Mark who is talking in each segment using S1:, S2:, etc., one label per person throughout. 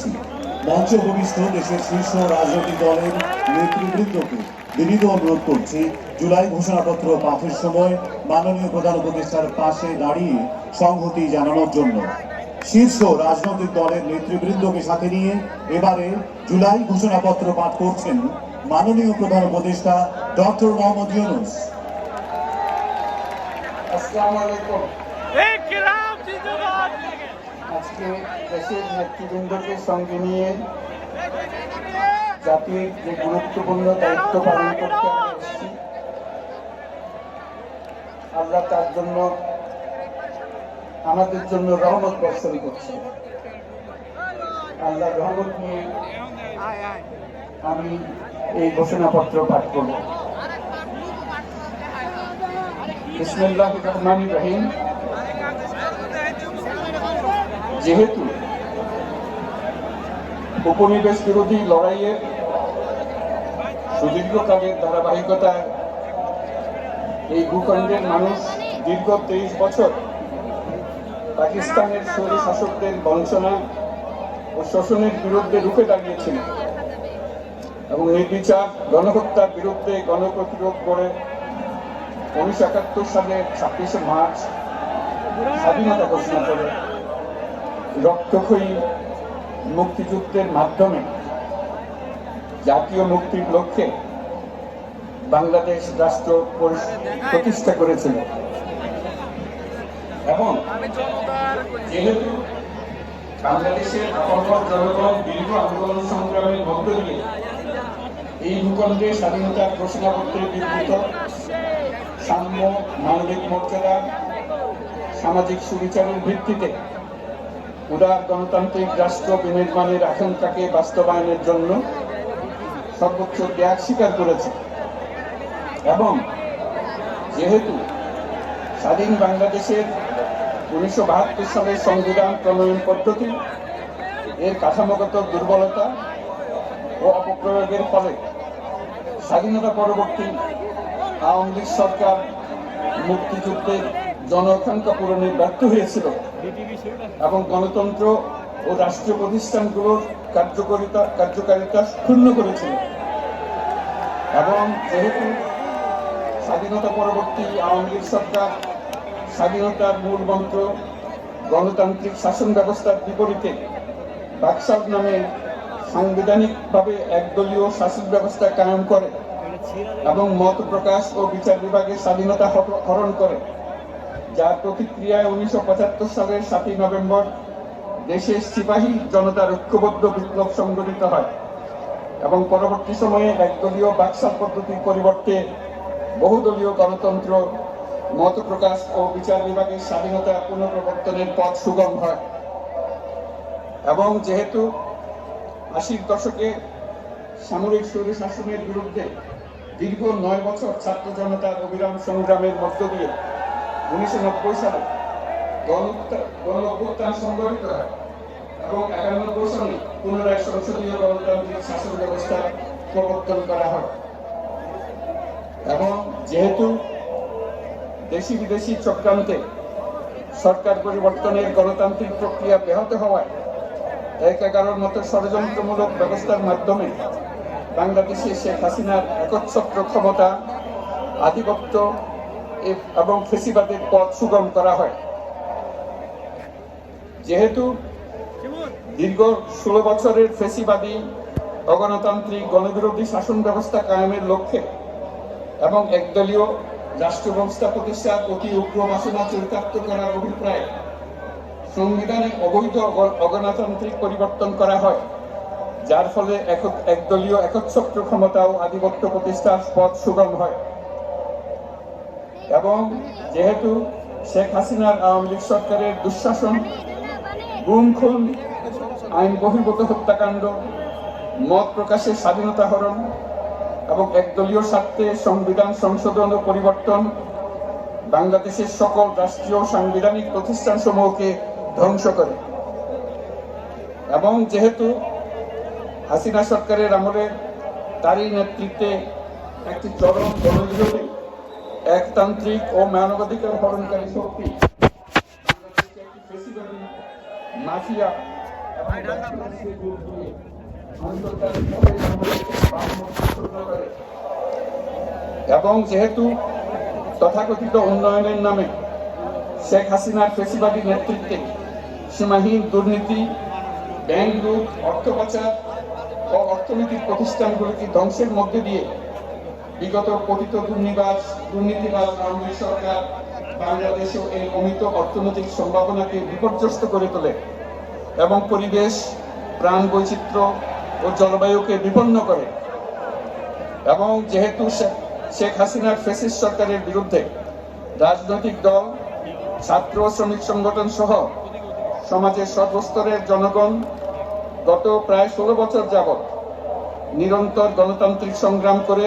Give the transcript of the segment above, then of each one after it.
S1: করছি মঞ্চ ভূমিষ্ঠ দেশের শীর্ষ রাজনৈতিক দলের নেতৃবৃন্দকে বিনীত অনুরোধ করছি। জুলাই ঘোষণাপত্র পাঠের সময় মাননীয় প্রধান উপদেষ্টার পাশে দাঁড়িয়ে সংহতি জানানোর জন্য। শীর্ষ রাজনৈতিক দলের নেতৃবৃন্দকে সাথে নিয়ে এবারে জুলাই ঘোষণাপত্র পাঠ করছেন মাননীয় প্রধান উপদেষ্টা ডক্টর মোহাম্মদ ইউনুস।
S2: আসসালামু আলাইকুম। আজকে দেশের নেতৃবৃন্দকে সঙ্গে নিয়ে জাতির যে গুরুত্বপূর্ণ দায়িত্ব পালন করতে আমরা এসেছি আল্লাহ তার জন্য, আমাদের জন্য রহমত বর্ষণ করছে। আল্লাহ রহমত নিয়ে আমি এই ঘোষণাপত্র পাঠ করব। বিসমিল্লাহ রহমান রহিম। যেহেতু উপনিবেশ বিরোধী লড়াইয়ের সুদীর্ঘকালের ধারাবাহিকতায় এই ভূখণ্ডের মানুষ দীর্ঘ তেইশ বছর পাকিস্তানের সৌর শাসকদের বঞ্চনা ও শোষণের বিরুদ্ধে রুখে দাঁড়িয়েছিল এবং এই বিচার গণহত্যার বিরুদ্ধে গণপ্রতিরোধ করে উনিশশো একাত্তর সালের ছাব্বিশে মার্চ স্বাধীনতা ঘোষণা করে। রক্তক্ষয়ী মুক্তিযুদ্ধের মাধ্যমে জাতীয় মুক্তির লক্ষ্যে বাংলাদেশ রাষ্ট্র পরি- প্রতিষ্ঠা করেছিল। এবং যেহেতু বাংলাদেশের আপন জনগণ দীর্ঘ আন্দোলন সংগ্রামের মধ্য দিয়ে এই ভূখণ্ডে স্বাধীনতার ঘোষণাপত্রে বিবৃত সাম্য, মানবিক মর্যাদা, সামাজিক সুবিচারের ভিত্তিতে উদার গণতান্ত্রিক রাষ্ট্র বিনির্মাণের আকাঙ্ক্ষাকে বাস্তবায়নের জন্য সর্বোচ্চ ত্যাগ স্বীকার করেছে। এবং যেহেতু স্বাধীন বাংলাদেশের উনিশশো বাহাত্তর সালের সংবিধান প্রণয়ন পদ্ধতি, এর কাঠামোগত দুর্বলতা ও অপপ্রয়োগের ফলে স্বাধীনতা পরবর্তী আওয়ামী লীগ সরকার মুক্তিযুদ্ধের জনআকাঙ্ক্ষা পূরণে ব্যর্থ হয়েছিল। এবং গণতন্ত্র ও রাষ্ট্রীয় প্রতিষ্ঠানগুলোর কার্যকারিতা কার্যকারিতা ক্ষুণ্ণ করেছিল। এবং যেহেতু স্বাধীনতা পরবর্তী আওয়ামী লীগ সরকার স্বাধীনতার মূল মন্ত্র গণতান্ত্রিক শাসন ব্যবস্থার বিপরীতে বাকশাল নামে সাংবিধানিকভাবে একদলীয় শাসন ব্যবস্থা কায়েম করে এবং মত প্রকাশ ও বিচার বিভাগের স্বাধীনতা হরণ করে। যার প্রতিক্রিয়ায় উনিশশো পঁচাত্তর সালের সাতই নভেম্বর দেশের সিপাহী জনতার ঐক্যবদ্ধ বিপ্লব সংগঠিত হয় এবং পরবর্তী সময়ে একদলীয় বাকশাল পদ্ধতির পরিবর্তে বহুদলীয় গণতন্ত্র, মত প্রকাশ ও বিচার বিভাগের স্বাধীনতা পুনঃপ্রবর্তনের পথ সুগম হয়। এবং যেহেতু আশির দশকে সামরিক শাসনের বিরুদ্ধে দীর্ঘ নয় বছর ছাত্র জনতার অবিরাম সংগ্রামের মধ্য দিয়ে উনিশশো নব্বই সালে গণ- অভ্যুত্থান সংগঠিত হয় এবং একানব্বই সালে পুনরায় সংসদীয় গণতান্ত্রিক শাসন ব্যবস্থা প্রবর্তন করা হয়। এবং যেহেতু দেশি বিদেশি চক্রান্তে সরকার পরিবর্তনের গণতান্ত্রিক প্রক্রিয়া ব্যাহত হওয়ায় এক এগারোর মতো ষড়যন্ত্রমূলক ব্যবস্থার মাধ্যমে বাংলাদেশে শেখ হাসিনার একচ্ছত্র ক্ষমতা আধিপত্য এবং ফেসিবাদের পথ সুগম করা হয়। যেহেতু দীর্ঘ ষোলো বছরের ফেসিবাদী অগণতান্ত্রিক গণবিরোধী শাসন ব্যবস্থা কায়েমের লক্ষ্যে এবং একদলীয় রাষ্ট্র ব্যবস্থা প্রতিষ্ঠার অতি উগ্র বাসনা চরিতার্থ করার অভিপ্রায় সংবিধানে অবৈধ অগণতান্ত্রিক পরিবর্তন করা হয়, যার ফলে এক- একদলীয় একচ্ছত্র ক্ষমতা ও আধিপত্য প্রতিষ্ঠার পথ সুগম হয়। এবং যেহেতু শেখ হাসিনার আওয়ামী লীগ সরকারের দুঃশাসন গুম খুন আইন বহির্ভূত হত্যাকাণ্ড, মত প্রকাশের স্বাধীনতা হরণ এবং একদলীয় স্বার্থে সংবিধান সংশোধন ও পরিবর্তন বাংলাদেশের সকল রাষ্ট্রীয় সাংবিধানিক প্রতিষ্ঠান সমূহকে ধ্বংস করে। এবং যেহেতু হাসিনা সরকারের আমলে তারই নেতৃত্বে একটি চরম জনবিরোধী একতান্ত্রিক ও মানবাধিকার হরণকারী শক্তি। এবং যেহেতু তথাকথিত উন্নয়নের নামে শেখ হাসিনার ফেসিবাদী নেতৃত্বে সীমাহীন দুর্নীতি, ব্যাংক লুট, অর্থ পাচার ও অর্থনৈতিক প্রতিষ্ঠানগুলিকে ধ্বংসের মধ্যে দিয়ে বিগত পতিত দুর্নিবাস দুর্নীতিবাস আওয়ামী সরকার বাংলাদেশেও এই অমিত অর্থনৈতিক সম্ভাবনাকে বিপর্যস্ত করে তোলে এবং পরিবেশ, প্রাণ বৈচিত্র্য ও জলবায়ুকে বিপন্ন করে। এবং যেহেতু শেখ হাসিনার ফেসিস সরকারের বিরুদ্ধে রাজনৈতিক দল, ছাত্র শ্রমিক সংগঠন সহ সমাজের সর্বস্তরের জনগণ গত প্রায় ষোলো বছর যাবৎ নিরন্তর গণতান্ত্রিক সংগ্রাম করে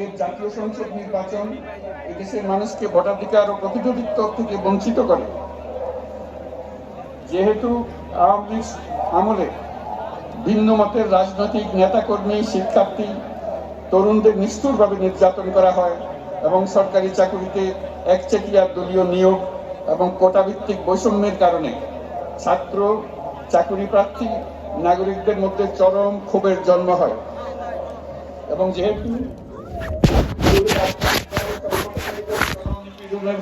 S2: এর জাতীয় সংসদ নির্বাচন এদেশের মানুষকে ভোটাধিকার ও প্রতিনিধিত্ব থেকে বঞ্চিত করে। যেহেতু আওয়ামী লীগ আমলে ভিন্ন মতের রাজনৈতিক নেতাকর্মী, শিক্ষার্থী, তরুণদের নিষ্ঠুরভাবে নির্যাতন করা হয় এবং সরকারি চাকরিতে একচেটিয়া দলীয় নিয়োগ এবং কোটাভিত্তিক বৈষম্যের কারণে ছাত্র চাকরি প্রার্থী নাগরিকদের মধ্যে চরম ক্ষোভের জন্ম হয়। এবং যেহেতু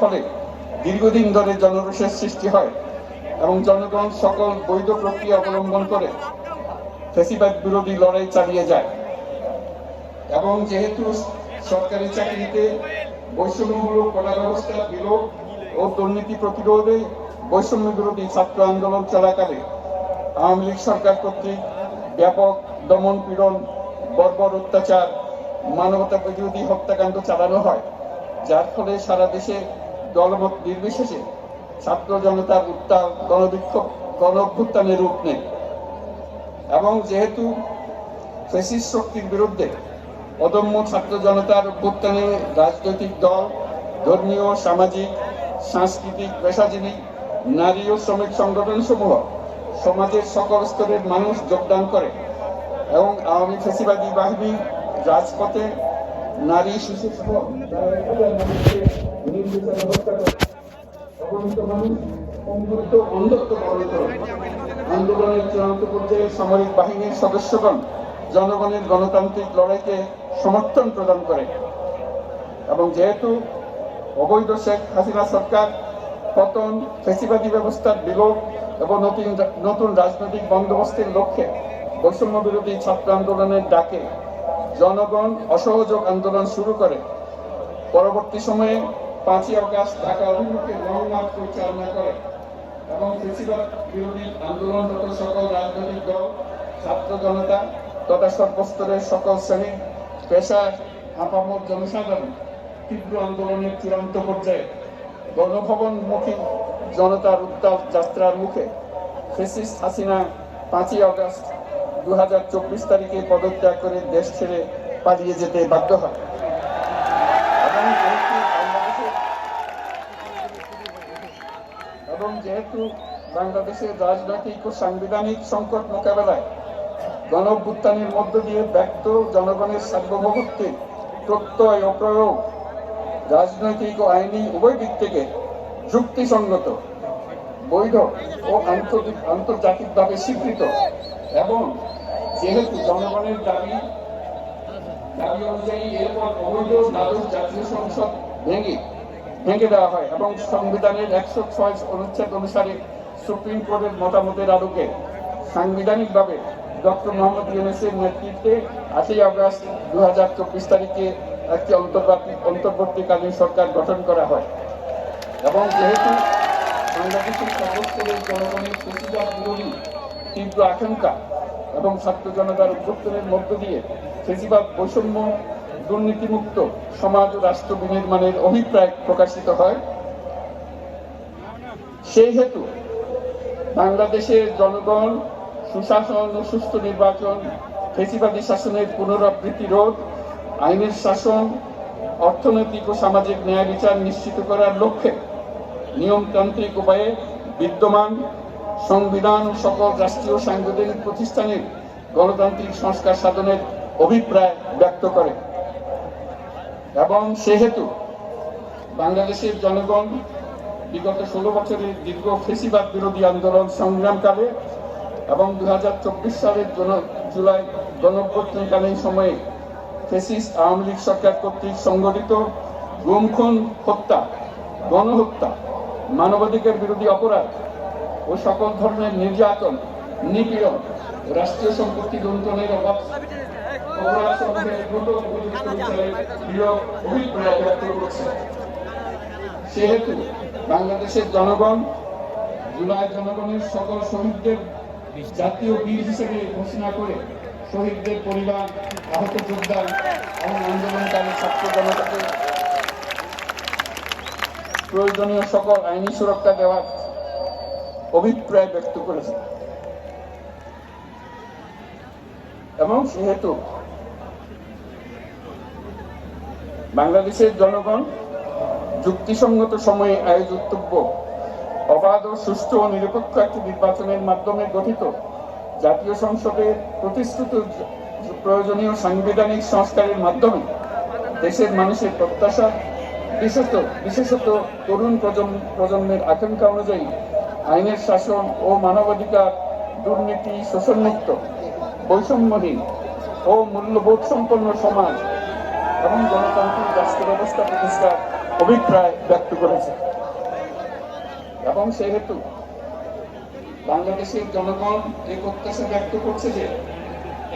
S2: ফলে দীর্ঘদিন ধরে জনরোষের সৃষ্টি হয় এবং জনগণ সকল বৈধ প্রক্রিয়া অবলম্বন করে ফেসিবাদ বিরোধী লড়াই চালিয়ে যায়। এবং যেহেতু সরকারি চাকরিতে বৈষম্যমূলক কলা ব্যবস্থা বিলোপ ও দুর্নীতি প্রতিরোধে বৈষম্য বিরোধী ছাত্র আন্দোলন চলাকালে আওয়ামী লীগ সরকার কর্তৃক ব্যাপক দমন পীড়ন, বর্বর অত্যাচার মানবতা বিরোধী হত্যাকাণ্ড চালানো হয়, যার ফলে সারা দেশে দলমত নির্বিশেষে ছাত্র জনতার উত্তাল গণবিক্ষোভ গণ রূপ নেয়। এবং যেহেতু ফেসিস শক্তির বিরুদ্ধে অদম্য ছাত্র জনতার অভ্যুত্থানে রাজনৈতিক দল, ধর্মীয়, সামাজিক, সাংস্কৃতিক, পেশাজীবী, নারী ও শ্রমিক সংগঠন সমূহ সমাজের সকল স্তরের মানুষ যোগদান করে এবং আওয়ামী ফেসিবাদী বাহিনী রাজপথে নারী শিশু আন্দোলনের চূড়ান্ত পর্যায়ে সামরিক বাহিনীর সদস্যগণ জনগণের গণতান্ত্রিক লড়াইকে সমর্থন প্রদান করে এবং যেহেতু অবৈধ শেখ হাসিনা সরকার পতন, ফেসিবাদী ব্যবস্থার বিলোপ এবং নতুন নতুন রাজনৈতিক বন্দোবস্তের লক্ষ্যে বৈষম্য বিরোধী ছাত্র আন্দোলনের ডাকে জনগণ অসহযোগ আন্দোলন শুরু করে। পরবর্তী সময়ে পাঁচই অগাস্ট ঢাকা অভিমুখে লং পরিচালনা করে এবং ফেসিবাদ বিরোধী আন্দোলনরত সকল রাজনৈতিক দল, ছাত্র জনতা তথা সর্বস্তরের সকল শ্রেণি পেশা আপামর জনসাধারণ তীব্র আন্দোলনের চূড়ান্ত পর্যায়ে গণভবনমুখী জনতার উত্তাপ যাত্রার মুখে ফেসিস্ট হাসিনা পাঁচই আগস্ট দু হাজার চব্বিশ তারিখে পদত্যাগ করে দেশ ছেড়ে পালিয়ে যেতে বাধ্য হয় এবং যেহেতু বাংলাদেশের রাজনৈতিক ও সাংবিধানিক সংকট মোকাবেলায় গণ অভ্যুত্থানের মধ্য দিয়ে ব্যক্ত জনগণের সার্বভৌমত্বের প্রত্যয় ও প্রয়োগ রাজনৈতিক ও আইনি উভয় দিক থেকে যুক্তিসঙ্গত, বৈধ ও আন্তর্জাতিকভাবে স্বীকৃত এবং যেহেতু জনগণের দাবি দাবি অনুযায়ী এরপর অবৈধ দ্বাদশ জাতীয় সংসদ ভেঙে ভেঙে দেওয়া হয় এবং সংবিধানের একশো ছয় অনুচ্ছেদ অনুসারে সুপ্রিম কোর্টের মতামতের আলোকে সাংবিধানিকভাবে ডক্টর মোহাম্মদ ইউনুসের নেতৃত্বে আটই আগস্ট দু হাজার চব্বিশ তারিখে একটি অন্তর্বর্তী অন্তর্বর্তীকালীন সরকার গঠন করা হয়। এবং যেহেতু বাংলাদেশের সর্বস্তরের জনগণের প্রতিবাদ বিরোধী তীব্র আকাঙ্ক্ষা এবং ছাত্র জনতার উদ্যোক্তনের মধ্য দিয়ে ফেসিবাদ বৈষম্য দুর্নীতিমুক্ত সমাজ ও রাষ্ট্র বিনির্মাণের অভিপ্রায় প্রকাশিত হয়। সেই হেতু বাংলাদেশের জনগণ সুশাসন ও সুষ্ঠু নির্বাচন, ফেসিবাদী শাসনের পুনরাবৃত্তি রোধ, আইনের শাসন, অর্থনৈতিক ও সামাজিক ন্যায় বিচার নিশ্চিত করার লক্ষ্যে নিয়মতান্ত্রিক উপায়ে বিদ্যমান সংবিধান ও সকল রাষ্ট্রীয় সাংবিধানিক প্রতিষ্ঠানের গণতান্ত্রিক সংস্কার সাধনের অভিপ্রায় ব্যক্ত করে। এবং সেহেতু বাংলাদেশের জনগণ বিগত ষোলো বছরের দীর্ঘ ফেসিবাদ বিরোধী আন্দোলন সংগ্রামকালে এবং দু হাজার চব্বিশ সালের জুলাই গণঅভ্যুত্থানকালীন সময়ে ফেসিস্ট আওয়ামী লীগ সরকার কর্তৃক সংগঠিত গুমখুন হত্যা, গণহত্যা, মানবাধিকার বিরোধী অপরাধ ও সকল ধরনের নির্যাতন, নিপীড়ন, রাষ্ট্রীয় সম্পত্তি লুণ্ঠনের অভাব সেহেতু বাংলাদেশের জনগণ, জুলাই জনগণের সকল শহীদদের জাতীয় বীর হিসেবে ঘোষণা করে শহীদদের পরিবার আহত যোদ্ধা এবং আন্দোলনকারী ছাত্র জনতাকে প্রয়োজনীয় সকল আইনি সুরক্ষা দেওয়ার অভিপ্রায় ব্যক্ত করেছে। এবং সেহেতু বাংলাদেশের জনগণ যুক্তিসঙ্গত সময়ে আয়োজিতব্য অবাধ ও সুষ্ঠু ও নিরপেক্ষ একটি নির্বাচনের মাধ্যমে গঠিত জাতীয় সংসদে প্রতিশ্রুত প্রয়োজনীয় সাংবিধানিক সংস্কারের মাধ্যমে দেশের মানুষের প্রত্যাশা, বিশেষত বিশেষত তরুণ প্রজন্ম প্রজন্মের আকাঙ্ক্ষা অনুযায়ী আইনের শাসন ও মানবাধিকার দুর্নীতি, শোষণমুক্ত, বৈষম্যহীন ও মূল্যবোধ সম্পন্ন সমাজ এবং গণতান্ত্রিক রাষ্ট্র ব্যবস্থা প্রতিষ্ঠার অভিপ্রায় ব্যক্ত করেছে। এবং সেহেতু বাংলাদেশের জনগণ এই প্রত্যাশা ব্যক্ত করছে যে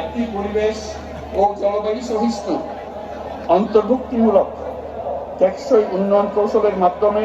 S2: একটি পরিবেশ ও জলবায়ু সহিষ্ণু, অন্তর্ভুক্তিমূলক, টেকসই উন্নয়ন কৌশলের মাধ্যমে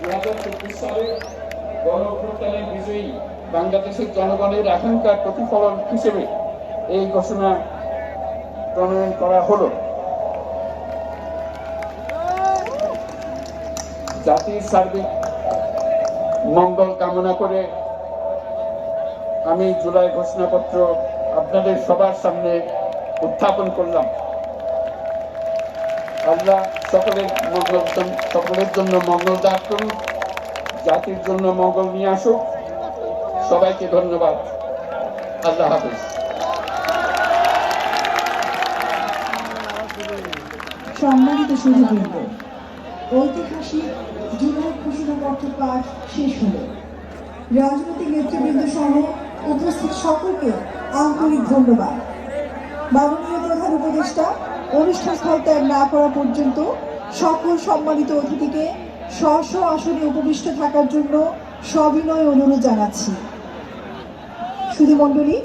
S2: দু হাজার চব্বিশ সালে গণ বিজয়ী বাংলাদেশের জনগণের আকাঙ্ক্ষার প্রতিফলন হিসেবে এই ঘোষণা প্রণয়ন করা হলো। জাতির সার্বিক মঙ্গল কামনা করে আমি জুলাই ঘোষণাপত্র আপনাদের সবার সামনে উত্থাপন করলাম। আল্লাহ সকলের মঙ্গল সকলের জন্য মঙ্গল দান করুন। জাতির জন্য মঙ্গল নিয়ে আসুক। সবাইকে ধন্যবাদ। আল্লাহ হাফিজ।
S3: সম্মানিত সুধীবৃন্দ, ঐতিহাসিক জুলাই ঘোষণাপত্র পাঠ শেষ হল। রাজনৈতিক নেতৃবৃন্দ সহ উপস্থিত সকলকে আন্তরিক ধন্যবাদ। মাননীয় প্রধান উপদেষ্টা অনুষ্ঠান স্থল ত্যাগ না করা পর্যন্ত সকল সম্মানিত অতিথিকে স্ব স্ব আসনে উপবিষ্ট থাকার জন্য সবিনয় অনুরোধ জানাচ্ছি। শুধু মণ্ডলী